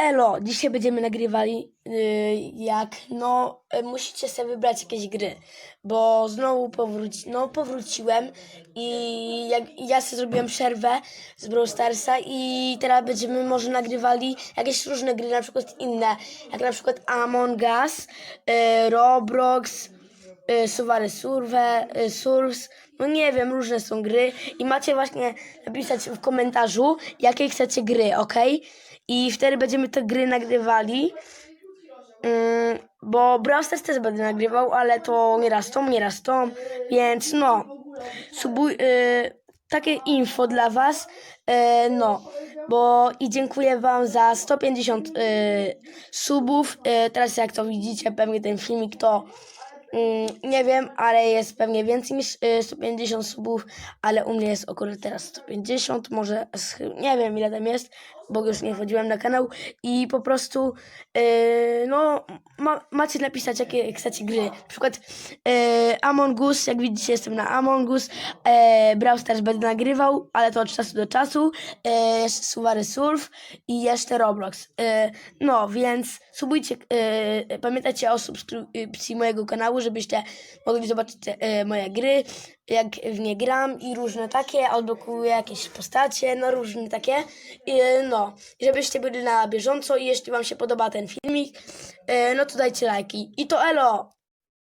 elo, dzisiaj będziemy nagrywali yy, jak, no, y, musicie sobie wybrać jakieś gry, bo znowu powróci, no, powróciłem i jak, ja sobie zrobiłem przerwę z Brawl Starsa i teraz będziemy może nagrywali jakieś różne gry, na przykład inne, jak na przykład Among Us, yy, Roblox, y, Suwary Surve, y, Surfs, no nie wiem, różne są gry. I macie właśnie napisać w komentarzu, jakie chcecie gry, ok? I wtedy będziemy te gry nagrywali, Ym, bo Brawl Stars też będę nagrywał, ale to nieraz tą, nieraz tą, więc no, subuj, y, takie info dla was, no, bo i dziękuję wam za 150 y, subów, teraz jak to widzicie, pewnie ten filmik to Mm, nie wiem, ale jest pewnie więcej niż y, 150 subów, ale u mnie jest około teraz 150, może nie wiem ile tam jest, bo już nie wchodziłem na kanał i po prostu y, no ma, macie napisać jakie chcecie gry. Na przykład y, Among Us, jak widzicie jestem na Among Us, y, Brawl Stars będę nagrywał, ale to od czasu do czasu, y, jeszcze Suwary Surf i jeszcze Roblox. No, więc subujcie, pamiętajcie o subskrypcji mojego kanału, żebyście mogli zobaczyć e, moje gry, jak w nie gram i różne takie, odblokuję jakieś postacie, no różne takie, I, no, żebyście byli na bieżąco i jeśli wam się podoba ten filmik, e, no to dajcie lajki. I to elo!